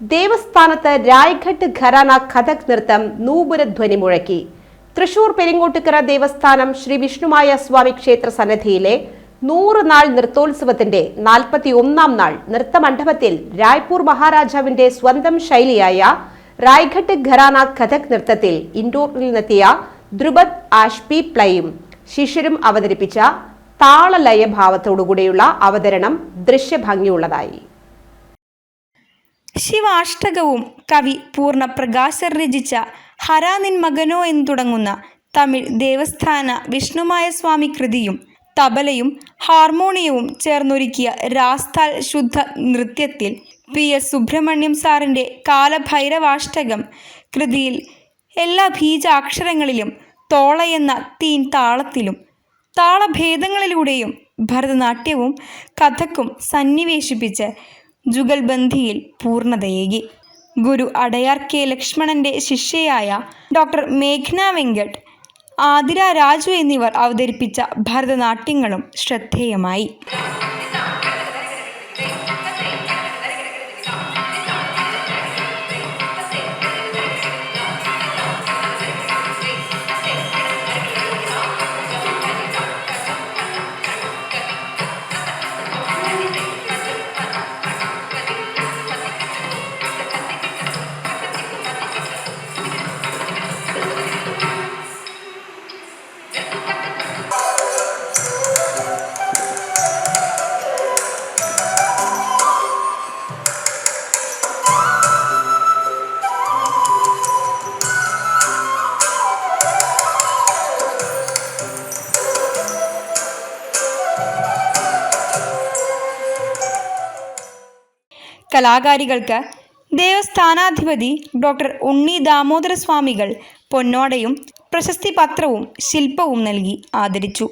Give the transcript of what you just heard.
ദേവസ്ഥാനത്ത് രായ്ഘട്ട് ഖരാന കഥക് നൃത്തം നൂപുരധ്വനി മുഴക്കി. തൃശൂർ പെരിങ്ങോട്ടുകര ദേവസ്ഥാനം ശ്രീ വിഷ്ണുമായ സ്വാമി ക്ഷേത്ര സന്നിധിയിലെ നൂറ് നാൾ നൃത്തോത്സവത്തിന്റെ നാൽപ്പത്തി ഒന്നാം നാൾ നൃത്തമണ്ഡപത്തിൽ രായ്പൂർ മഹാരാജാവിന്റെ സ്വന്തം ശൈലിയായ റായ്ഘട്ട് ഖരാന കഥക് നൃത്തത്തിൽ ഇൻഡോറിൽ നിന്നെത്തിയ ദ്രുപദ് ആഷ്പി പ്ലയും ശിഷ്യരും അവതരിപ്പിച്ച താളലയ ഭാവത്തോടുകൂടിയുള്ള അവതരണം ദൃശ്യഭംഗിയുള്ളതായി. ശിവാഷ്ടകവും കവി പൂർണ പ്രകാശർ രചിച്ച ഹരാ നിൻ മകനോ എന്ന് തുടങ്ങുന്ന തമിഴ് ദേവസ്ഥാന വിഷ്ണുമായ സ്വാമി കൃതിയും തബലയും ഹാർമോണിയവും ചേർന്നൊരുക്കിയ രാസ്താൽ ശുദ്ധ നൃത്യത്തിൽ പി എസ് സുബ്രഹ്മണ്യം സാറിന്റെ കാലഭൈരവാഷ്ടകം കൃതിയിൽ എല്ലാ ബീജാക്ഷരങ്ങളിലും തോളയെന്ന തീൻ താളത്തിലും താളഭേദങ്ങളിലൂടെയും ഭരതനാട്യവും കഥക്കും സന്നിവേശിപ്പിച്ച് ജുഗൽബന്ധിയിൽ പൂർണതയേകി ഗുരു അടയാർ കെ ലക്ഷ്മണന്റെ ശിഷ്യയായ ഡോക്ടർ മേഘ്ന വെങ്കട്ട് ആതിര രാജു എന്നിവർ അവതരിപ്പിച്ച ഭരതനാട്യങ്ങളും ശ്രദ്ധേയമായി. കലാകാരികൾക്ക് ദേവസ്ഥാനാധിപതി ഡോക്ടർ ഉണ്ണി ദാമോദര സ്വാമികൾ പൊന്നോടയും പ്രശസ്തി പത്രവും ശില്പവും നൽകി ആദരിച്ചു.